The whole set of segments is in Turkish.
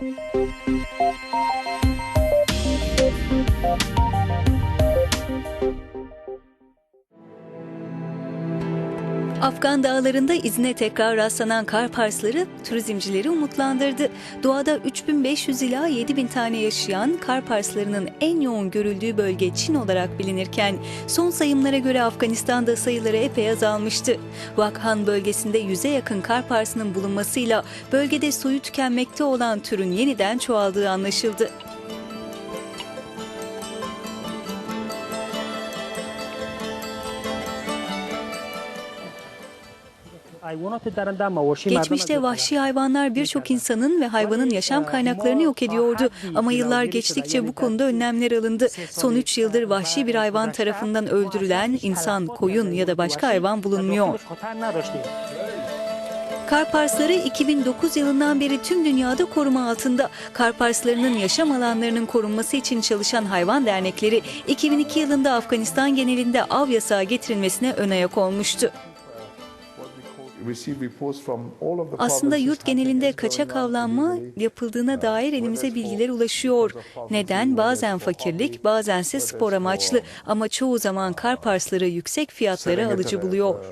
Música Afgan dağlarında izine tekrar rastlanan kar parsları turizmcileri umutlandırdı. Doğada 3500 ila 7000 tane yaşayan kar parslarının en yoğun görüldüğü bölge Çin olarak bilinirken son sayımlara göre Afganistan'da sayıları epey azalmıştı. Wakhan bölgesinde yüze yakın kar parsının bulunmasıyla bölgede soyu tükenmekte olan türün yeniden çoğaldığı anlaşıldı. Geçmişte vahşi hayvanlar birçok insanın ve hayvanın yaşam kaynaklarını yok ediyordu. Ama yıllar geçtikçe bu konuda önlemler alındı. Son 3 yıldır vahşi bir hayvan tarafından öldürülen insan, koyun ya da başka hayvan bulunmuyor. Karparsları 2009 yılından beri tüm dünyada koruma altında. Karparslarının yaşam alanlarının korunması için çalışan hayvan dernekleri 2002 yılında Afganistan genelinde av yasağı getirilmesine ön ayak olmuştu. Aslında yurt genelinde kaçak avlanma yapıldığına dair elimize bilgiler ulaşıyor. Neden? Bazen fakirlik, bazense spor amaçlı ama çoğu zaman kar parsları yüksek fiyatlara alıcı buluyor.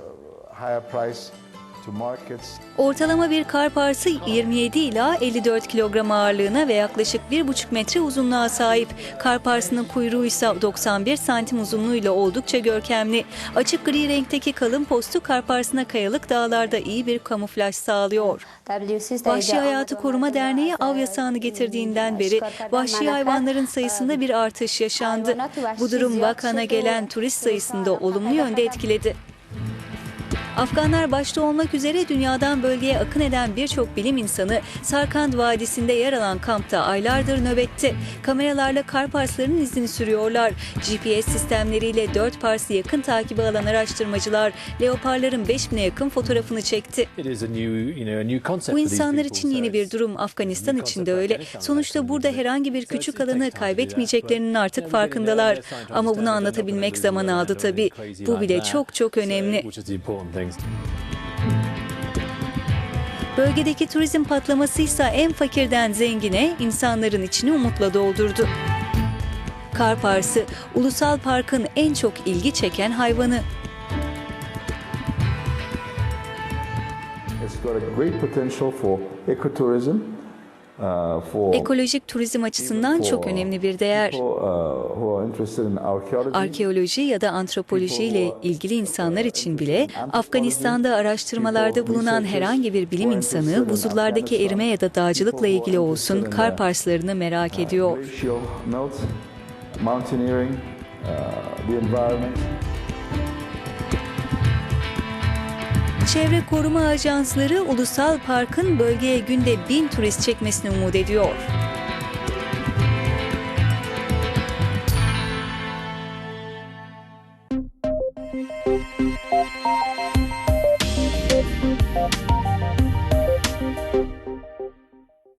Ortalama bir kar parsı 27 ila 54 kilogram ağırlığına ve yaklaşık 1,5 metre uzunluğa sahip. Kar parsının kuyruğu ise 91 santim uzunluğuyla oldukça görkemli. Açık gri renkteki kalın postu kar parsına kayalık dağlarda iyi bir kamuflaj sağlıyor. Vahşi Hayatı Koruma Derneği av yasağını getirdiğinden beri vahşi hayvanların sayısında bir artış yaşandı. Bu durum Vakhan'a gelen turist sayısını da olumlu yönde etkiledi. Afganlar başta olmak üzere dünyadan bölgeye akın eden birçok bilim insanı Sarkand Vadisi'nde yer alan kampta aylardır nöbette. Kameralarla kar parslarının izini sürüyorlar. GPS sistemleriyle 4 parsı yakın takibi alan araştırmacılar leoparların 5000'e yakın fotoğrafını çekti. Bu insanlar için yeni bir durum. Afganistan için de öyle. Sonuçta burada herhangi bir küçük alanı kaybetmeyeceklerinin artık farkındalar. Ama bunu anlatabilmek zaman aldı tabii. Bu bile çok çok önemli. Bölgedeki turizm patlamasıysa en fakirden zengine insanların içini umutla doldurdu. Kar parsı, ulusal parkın en çok ilgi çeken hayvanı. It's got a great potential for ecotourism, Ekolojik turizm açısından çok önemli bir değer. uh. Arkeoloji ya da antropoloji ile ilgili insanlar için bile Afganistan'da araştırmalarda bulunan herhangi bir bilim insanı buzullardaki erime ya da dağcılıkla ilgili olsun kar parslarını merak ediyor. Mountaineering, uh, the environment. Çevre koruma ajansları ulusal parkın bölgeye günde bin turist çekmesini umut ediyor.